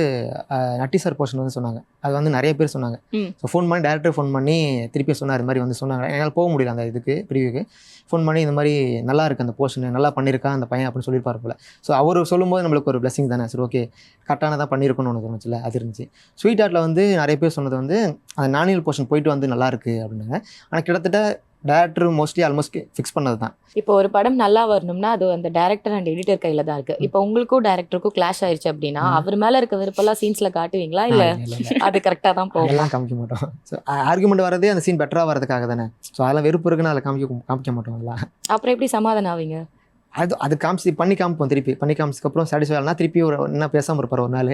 நட்டி சார் போர்ஷன் வந்து சொன்னாங்க. அது வந்து நிறைய பேர் சொன்னாங்க. ஸோ ஃபோன் பண்ணி டேரக்டர் ஃபோன் பண்ணி திருப்பி சொன்னார் மாதிரி வந்து சொன்னாங்க. என்னால் போக முடியல அந்த இதுக்கு ப்ரிவியூக்கு ஃபோன் பண்ணி இந்த மாதிரி நல்லா இருக்குது அந்த போர்ஷன் நல்லா பண்ணியிருக்கான் அந்த பையன் அப்படின்னு சொல்லியிருப்பார் போல. ஸோ அவர் சொல்லும்போது நம்மளுக்கு ஒரு பிளஸிங் தானே. சரி ஓகே கரெக்டானதாக பண்ணியிருக்கணும்னு ஒன்று தோணுச்சுல அது இருந்துச்சு. ஸ்வீட் ஆர்ட்டில் வந்து நிறைய பேர் சொன்னது வந்து அந்த நானியல் போர்ஷன் போயிட்டு வந்து நல்லா இருக்குது அப்படின்னாங்க. ஆனால் கிட்டத்தட்ட டேரக்டர் மோஸ்ட்லி ஆல்மோஸ்ட் ஃபிக்ஸ் பண்ணது தான் இப்போ ஒரு படம் நல்லா வரணும்னா அது அந்த டேரக்டர் அண்ட் எடிட்டர் கையில தான் இருக்கு. இப்போ உங்களுக்கும் டேரக்டருக்கும் கிளாஷ் ஆயிருச்சு அப்படின்னா. அவர் மேல இருக்க விருப்பம்லாம் சீன்ஸ்ல காட்டுவீங்களா? இல்ல அது கரெக்டா தான் போகும். அதெல்லாம் காமிக்க மாட்டோம். ஆர்குமெண்ட் வரதே அந்த சீன் பெட்டராக வரதுக்காக தானே. ஸோ அதெல்லாம் வெறுப்பு இருக்குன்னு அதில் காமிக்க காமிக்க மாட்டோம் அதெல்லாம். அப்புறம் எப்படி சமாதானம் ஆவீங்க? அது அது காமிச்சு பண்ணி காமிப்போம் திருப்பி. பண்ணி காமிச்சதுக்கப்புறம் சாட்டிஸ்ஃபை ஆகலாம் திருப்பி ஒரு என்ன பேசாமல் இருப்பார் ஒரு நாள்.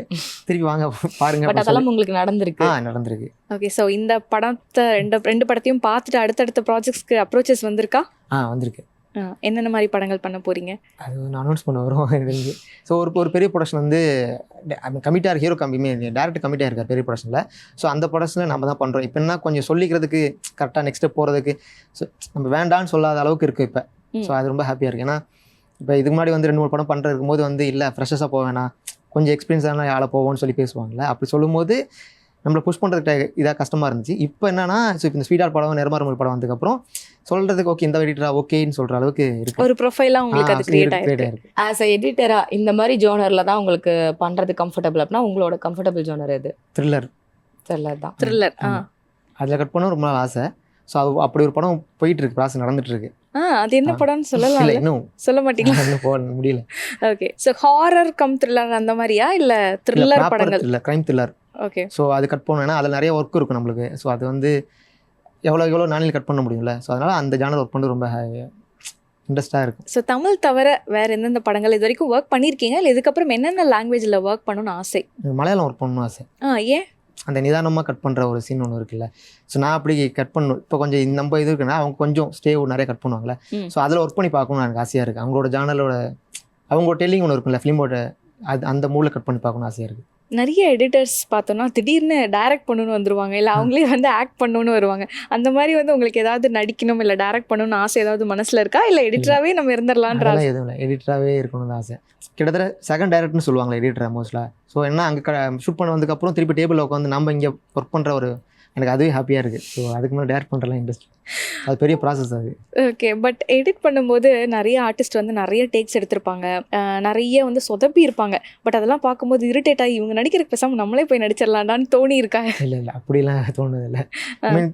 திருப்பி வாங்க பாருங்க பட் அதெல்லாம். உங்களுக்கு நடந்திருக்கு. ஆ நடந்திருக்கு. ஓகே ஸோ இந்த படத்தை ரெண்டு ரெண்டு படத்தையும் பார்த்துட்டு அடுத்தடுத்த ப்ராஜெக்ட்ஸ்க்கு அப்ரோச்சஸ் வந்திருக்கா? ஆ வந்திருக்கு. என்னென்ன மாதிரி படங்கள் பண்ண போறீங்க? அது ஒன்று அனௌன்ஸ் பண்ண வரும் தெரிஞ்சு. ஸோ ஒரு ஒரு பெரிய ப்ரொடக்ஷன் வந்து கமிட்டாக ஹீரோ கம்மி டேரக்டர் கமிட்டாக இருக்கார் பெரிய ப்ரொடக்ஷனில் ஸோ அந்த ப்ரொடக்ஷனில் நம்ம தான் பண்ணுறோம் இப்போ என்ன கொஞ்சம் சொல்லிக்கிறதுக்கு கரெக்டாக நெக்ஸ்ட் ஸ்டெப் போகிறதுக்கு ஸோ நம்ம வேண்டான்னு சொல்லாத அளவுக்கு இருக்குது இப்போ. ஸோ அது ரொம்ப ஹாப்பியாக இருக்குது ஏன்னா இப்போ இதுக்கு முன்னாடி வந்து ரெண்டு மூணு படம் பண்ணுறதுக்கு போது வந்து இல்லை ஃப்ரெஷஸாக போக வேணாம். கொஞ்சம் எக்ஸ்பீரியன்ஸான ஆளை போவோம்னு சொல்லி பேசுவாங்கல்ல? அப்படி சொல்லும்போது நம்மளை புஷ் பண்ணுறதுக்கு இதாக கஷ்டமாக இருந்துச்சு. இப்போ என்னன்னா ஸோ இப்போ இந்த ஸ்பீடார் படம் நிறமாறுமல் படம் வந்ததுக்கப்புறம் சொல்கிறதுக்கு ஓகே இந்த எடிட்டரா ஓகேன்னு சொல்கிற அளவுக்கு இருக்கு. ஒரு ப்ரொஃபைலா உங்களுக்கு அது கிரியேட் ஆயிருக்கு. இருக்கு ஆஸ் அ எடிட்டரா இந்த மாதிரி ஜோனர்ல தான் உங்களுக்கு பண்றது கம்ஃபர்டபுள் அப்படின்னா உங்களோட கம்ஃபர்டபுள் ஜோனர் எது? த்ரில்லர் த்ரில்லர் தான். த்ரில்லர் ஆ. அதில் கட் பண்ண ரொம்ப நாள் ஆசை. ஸோ அது அப்படி ஒரு படம் போயிட்டு இருக்கு ப்ராசஸ் நடந்துட்டு இருக்கு ஆ அது என்ன. படம்னு இல்லை சொல்லலாம் இன்னும் சொல்ல மாட்டீங்களா? இன்னும் போக முடியல. Okay so horror cum thriller அந்த மாதிரியா? இல்ல த்ரில்லர் படங்கள்? இல்லை க்ரைம் த்ரில்லர் ஓகே ஸோ அது கட் பண்ணணும்னா அதில் நிறைய ஒர்க் இருக்கும் நம்மளுக்கு. ஸோ அது வந்து எவ்வளோ எவ்வளோ நாளில் கட் பண்ண முடியும்ல? ஸோ அதனால அந்த ஜானர் ஒர்க் பண்ணி ரொம்ப இன்ட்ரெஸ்டாக இருக்கும். ஸோ தமிழ் தவிர வேற எந்தெந்த படங்கள் இது வரைக்கும் ஒர்க் பண்ணியிருக்கீங்க? இல்லை இதுக்கப்புறம் என்னென்ன லாங்குவேஜில் ஒர்க் பண்ணணும்னு ஆசை? மலையாளம் ஒர்க் பண்ணணும் ஆசை. ஆ ஏன்? அந்த நிதானமாக கட் பண்ணுற ஒரு சீன் ஒன்று இருக்குல்ல. ஸோ நான் அப்படி கட் பண்ணணும். இப்போ கொஞ்சம் இந்த நம்ம இது இருக்குன்னா அவங்க கொஞ்சம் ஸ்டே நிறைய கட் பண்ணுவாங்கல்ல. ஸோ அதில் ஒர்க் பண்ணி பார்க்கணும்னு எனக்கு ஆசையாக இருக்குது அவங்களோட ஜானலோட அவங்களோட டெல்லிங் ஒன்று இருக்குல்ல ஃபிலிமோட அது அந்த மூடில் கட் பண்ணி பார்க்கணும்னு ஆசையாக இருக்குது நிறைய எடிட்டர்ஸ் பார்த்தோம்னா திடீர்னு டைரக்ட் பண்ணணும்னு வந்துருவாங்க. இல்லை அவங்களே வந்து ஆக்ட் பண்ணணும்னு வருவாங்க. அந்த மாதிரி வந்து உங்களுக்கு ஏதாவது நடிக்கணும் இல்லை டைரக்ட் பண்ணணும்னு ஆசை ஏதாவது மனசுல இருக்கா? இல்லை எடிட்டராகவே நம்ம இருந்துடலான்ற ஆசை? எதுவும் இல்லை. எடிட்டராகவே இருக்கணும்னு ஆசை. கிட்டத்தட்ட செகண்ட் டைரக்ட்னு சொல்லுவாங்களே எடிட்டர் மோஸ்ட்லாக ஸோ என்ன அங்கே ஷூட் பண்ண வந்ததுக்கப்புறம் திருப்பி டேபிளில் உட்காந்து நம்ம இங்கே ஒர்க் பண்ணுற ஒரு எனக்கு அதுவே ஹாப்பியாக இருக்குது ஸோ அதுக்கு மேலே டேரக்ட் பண்ணுறலாம் இன்ட்ரெஸ்ட் அது பெரிய ப்ராசஸ் அது. ஓகே பட் எடிட் பண்ணும்போது நிறைய ஆர்டிஸ்ட் வந்து நிறைய டேக்ஸ் எடுத்திருப்பாங்க. நிறைய வந்து சொதப்பி இருப்பாங்க. பட் அதெல்லாம் பார்க்கும்போது இரிட்டேட் ஆகி இவங்க நடிக்கிறதுக்கு பேசாம நம்மளே போய் நடிச்சிடலாம்டான்னு தோணி இருக்கா? இல்லை இல்லை அப்படிலாம் தோணுது இல்லை.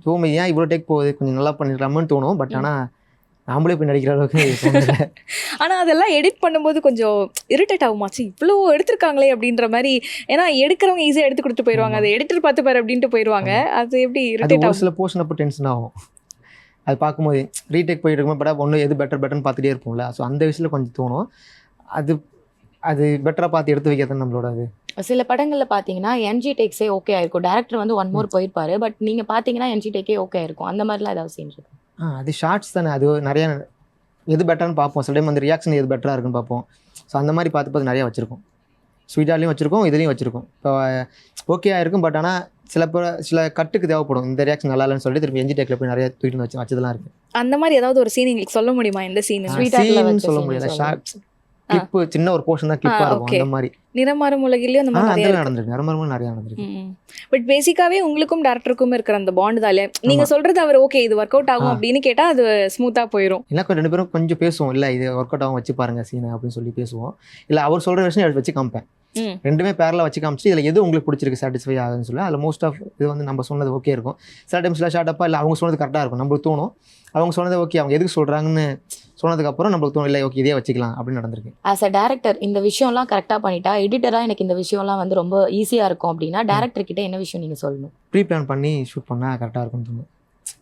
தோணும் ஏன் இவ்வளோ டேக் போகுது? கொஞ்சம் நல்லா பண்ணிடலாமான்னு தோணும். பட் ஆனால் நாமளே போய் நடிக்கிற அளவுக்கு தோணுது ஆனா அதெல்லாம் எடிட் பண்ணும்போது கொஞ்சம் இரிட்டேட் ஆகுமாச்சு இவ்வளோ எடுத்திருக்காங்களே அப்படின்ற மாதிரி. ஏன்னா எடுக்கிறவங்க ஈஸியாக எடுத்து கொடுத்து போயிடுவாங்க அதை எடிட்டர் பார்த்து பாரு அப்படின்ட்டு போயிடுவாங்க அது எப்படி அது இரிட்டேட் ஒரு ஆகும்? சில போர்ஷன் அப்போ டென்ஷன் ஆகும். அது பார்க்கும்போது ரீடேக் போயிட்டு இருக்கும்போது பட் ஒன்று எது பெட்டர் பெட்டர்னு பார்த்துட்டே இருப்போம்ல. ஸோ அந்த விஷயத்தில் கொஞ்சம் தோணும். அது அது பெட்டராக பார்த்து எடுத்து வைக்கிறது நம்மளோட அது சில படங்கள்ல பாத்தீங்கன்னா என்ஜி டேக்ஸே ஓகே ஆயிருக்கும். டேரக்டர் வந்து ஒன் மோர் போயிருப்பாரு. பட் நீங்க பாத்தீங்கன்னா என்ஜி டேக்கே ஓகே ஆயிருக்கும். அந்த மாதிரிலாம் ஏதாவது ஆ அது ஷார்ட்ஸ் தானே. அது நிறைய எது பெட்டர்னு பார்ப்போம். சில டைம் வந்து ரியாக்ஷன் எது பெட்டராக இருக்குன்னு பார்ப்போம். ஸோ அந்த மாதிரி பார்த்து பார்த்து நிறைய வச்சுருக்கோம். ஸ்வீட்டாலையும் வச்சுருக்கோம் இதுலேயும் வச்சுருக்கோம். இப்போ ஓகே ஆயிருக்கும் பட் ஆனால் சில சில கட்டுக்கு தேவைப்படும். இந்த ரியாக்ஷன் நல்லா இல்லைன்னு சொல்லிட்டு திரும்பி என்ஜி டேக்கில் போய் நிறைய தூக்கிட்டு வச்சு வச்சதெல்லாம் இருக்குது அந்த மாதிரி ஏதாவது ஒரு சீன் எங்களுக்கு சொல்ல முடியுமா? எந்த சீன் வச்ச சொல்ல scene ஷார்ட் கிளிப்பு சின்ன ஒரு போர்ஷன் தான் கிளிப்பாக ஆ, இருக்கும். அந்த மாதிரி. நிறமாறும் உலகிலையும் அந்த மாதிரி. நடந்திருக்கு. நிரம்பரமாக நிறையா நடந்திருக்கு. பட் பேசிக்காவே உங்களுக்கும் டேரக்டருக்கும் இருக்கிற அந்த பாண்ட் தான் நீங்க. சொல்றது அவர் ஓகே இது ஒர்க் அவுட் ஆகும். அப்படின்னு கேட்டா அது ஸ்மூத்தா போயிடும் இல்லை கொஞ்சம் ரெண்டு பேரும் கொஞ்சம் பேசுவோம். இல்லை இது ஒர்க் அவுட் ஆகும் வச்சு பாருங்க சீனை அப்படின்னு சொல்லி பேசுவோம். இல்லை அவர் சொல்கிற விஷயம் வச்சு காமிப்பேன். ரெண்டுமே பேரில் வச்சு காமிச்சு இதில் எது உங்களுக்கு பிடிச்சிருக்கு சாட்டிஸ்ஃபை ஆகுதுன்னு சொல்லி. அதில் மோஸ்ட் ஆஃப் இது வந்து நம்ம சொன்னது ஓகே இருக்கும். சில டைம்ஸில் ஷார்ட்டப்பாக இல்லை அவங்க சொன்னது கரெக்டாக இருக்கும். நம்மளுக்கு தோணும். அவங்க சொன்னது ஓகே அவங்க எதுக்கு சொல்கிறாங்கன்னு சொன்னதுக்கப்புறம் நம்மளுக்கு தோணும் இல்லை ஓகே இதே வச்சுக்கலாம் அப்படின்னு நடந்திருக்கு. ஆஸ் அ டேரக்டர் இந்த விஷயம்லாம் கரெக்டாக பண்ணிட்டா எடிட்டரா எனக்கு இந்த விஷயம்லாம் வந்து ரொம்ப ஈஸியா இருக்கும் அப்படின்னா டேரக்டர் கிட்ட என்ன விஷயம் நீங்க சொல்லணும்? ப்ரீ பிளான் பண்ணி ஷூட் பண்ணால் கரெக்டாக இருக்கும்னு தோணும்.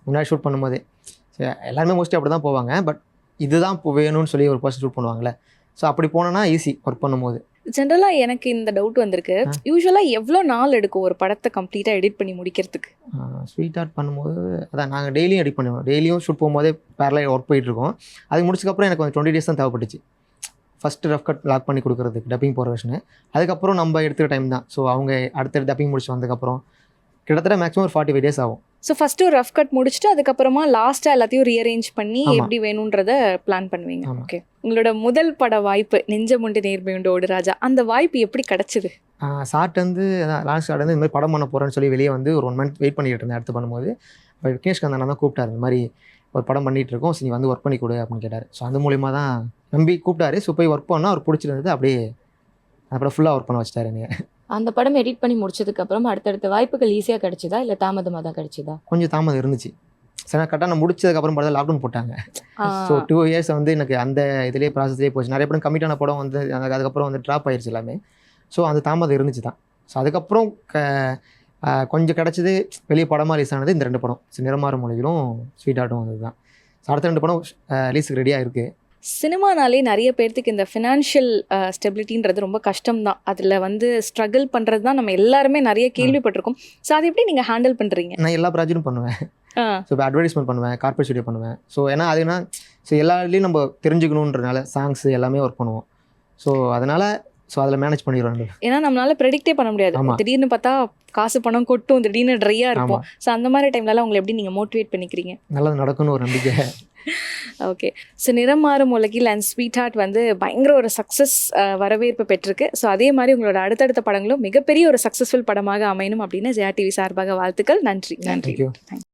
முன்னாடி ஷூட் பண்ணும்போதே. எல்லாருமே மோஸ்ட்லி அப்படி தான் போவாங்க பட் இதுதான் வேணும்னு சொல்லி ஒரு பர்சன் ஷூட் பண்ணுவாங்கல்ல. ஸோ அப்படி போனோன்னா ஈஸி ஒர்க் பண்ணும்போது. ஜென்ரலா எனக்கு இந்த டவுட் வந்திருக்கு. ஆ. யூஸ்வலா எவ்வளவு நாள் எடுக்கும் ஒரு படத்தை கம்ப்ளீட்டா எடிட் பண்ணி முடிக்கிறதுக்கு? ஸ்வீட் ஆர்ட் பண்ணும்போது அதான் நாங்கள் டெய்லியும் எடிட் பண்ணுவோம். டெய்லியும் ஷூட் போகும்போதே பேரலாக ஒர்க் போயிட்டுருக்கோம் அது முடிச்சதுக்கப்புறம் எனக்கு கொஞ்சம் டுவெண்ட்டி டேஸ் தான் தேவைப்பட்டுச்சு. ஃபஸ்ட்டு ரஃப் கட் லாக் பண்ணி கொடுக்குறதுக்கு டப்பிங் போகிற விஷயம் அதுக்கப்புறம் நம்ம எடுத்துக்கிற டைம் தான். ஸோ அவங்க அடுத்த டப்பிங் முடிச்சு வந்ததுக்கப்புறம் கிட்டத்தட்ட மேக்ஸிமம் ஒரு ஃபார்ட்டி ஃபைவ் டேஸ் ஆகும். ஸோ ஃபர்ஸ்ட் ஒரு ரஃப் கட் முடிச்சுட்டு அதுக்கப்புறமா லாஸ்டா எல்லாத்தையும் ரீஅரேஞ்ச் பண்ணி. எப்படி வேணுன்றத பிளான் பண்ணுவீங்க. ஓகே உங்களோட முதல் பட வாய்ப்பு நெஞ்சமுண்டு நேர்மையுண்டு ஓடு ராஜா அந்த வாய்ப்பு எப்படி கிடைச்சது? ஷார்ட் வந்து லாஸ்ட் ஷார்ட் வந்து இந்த மாதிரி படம் பண்ண போகிறேன்னு சொல்லி வெளியே வந்து ஒரு ஒன் மந்த் வெயிட் பண்ணிட்டு இருந்தேன் அடுத்து பண்ணும்போது. அப்போ விக்னேஷ் கந்தனா தான் கூப்பிட்டாரு இந்த மாதிரி ஒரு படம் பண்ணிட்டு இருக்கோம் நீ வந்து ஒர்க் பண்ணி கொடு அப்படின்னு கேட்டார். ஸோ அந்த மூலியமாக தான் நம்பி கூப்பிட்டாரு. ஸோ போய் ஒர்க் பண்ணால் அவர் பிடிச்சிருந்தது அப்படியே அந்த படம் ஃபுல்லாக ஒர்க் பண்ண வச்சிட்டாரு என்னைய. அந்த படம் எடிட் பண்ணி முடிச்சதுக்கு அப்புறம் அடுத்தடுத்த வாய்ப்புகள் ஈஸியா கிடைச்சதா? இல்ல தாமதமா தான் கிடைச்சதா? கொஞ்சம் தாமதம் இருந்துச்சு. சரி கரெக்டாக நான் முடிச்சதுக்கப்புறம் பார்த்தா லாக்டவுன் போட்டாங்க. ஸோ டூ இயர்ஸ் வந்து எனக்கு அந்த இதுலேயே ப்ராசஸ்லேயே போச்சு. நிறைய படம் கம்மிட்டான படம் வந்து அதுக்கப்புறம் வந்து ட்ராப் ஆயிடுச்சு எல்லாமே. ஸோ அந்த தாமதம் இருந்துச்சு தான். ஸோ அதுக்கப்புறம் க கொஞ்சம் கிடச்சது வெளியே படமாக ரிலீஸ் ஆனது இந்த ரெண்டு படம். ஸோ நிறமாறு மொழிகளும் ஸ்வீட் ஆட்டும் வந்தது தான் ஸோ அடுத்த ரெண்டு படம் ரிலீஸுக்கு ரெடியாக இருக்குது சினிமானாலே நிறைய பேர்த்துக்கு இந்த ஃபினான்ஷியல் ஸ்டெபிலிட்டின்றது ரொம்ப கஷ்டம் தான் அதில் வந்து ஸ்ட்ரகிள் பண்ணுறது தான் நம்ம எல்லாருமே நிறைய கேள்விப்பட்டிருக்கோம். ஸோ அதை எப்படி நீங்கள் ஹேண்டில் பண்ணுறீங்க நான் எல்லா ப்ராஜெக்டும் பண்ணுவேன். ஆ. ஸோ இப்போ அட்வர்டைஸ்மெண்ட் பண்ணுவேன் கார்பரேட் ஸ்டுடியோ பண்ணுவேன். ஸோ ஏன்னா அதுனா ஸோ எல்லா இதுலேயும் நம்ம தெரிஞ்சுக்கணுன்றனால சாங்ஸ் எல்லாமே ஒர்க் பண்ணுவோம். ஸோ அதனால் ஸோ அதில் மேனேஜ் பண்ணிடுவேன் ஏன்னா நம்மளால ப்ரெடிக்டே பண்ண முடியாது. திடீர்னு பார்த்தா காசு பணம் கொட்டும் திடீர்னு ட்ரையாக ஆமாம் ஸோ அந்த மாதிரி டைம்லலாம் உங்களை எப்படி நீங்கள் மோட்டிவேட் பண்ணிக்கிறீங்க? நல்லது நடக்கும்னு ஒரு நம்பிக்கை. ஓகே ஸோ நிறம் மாறும் உலகில் அண்ட் ஸ்வீட் ஹார்ட் வந்து பயங்கர ஒரு சக்ஸஸ் வரவேற்பு பெற்றிருக்கு. ஸோ அதே மாதிரி உங்களோட அடுத்தடுத்த படங்களும் மிகப்பெரிய ஒரு சக்ஸஸ்ஃபுல் படமாக அமையணும் அப்படின்னு ஜெயா டிவி சார்பாக வாழ்த்துக்கள். நன்றி. நன்றி தேங்க்யூ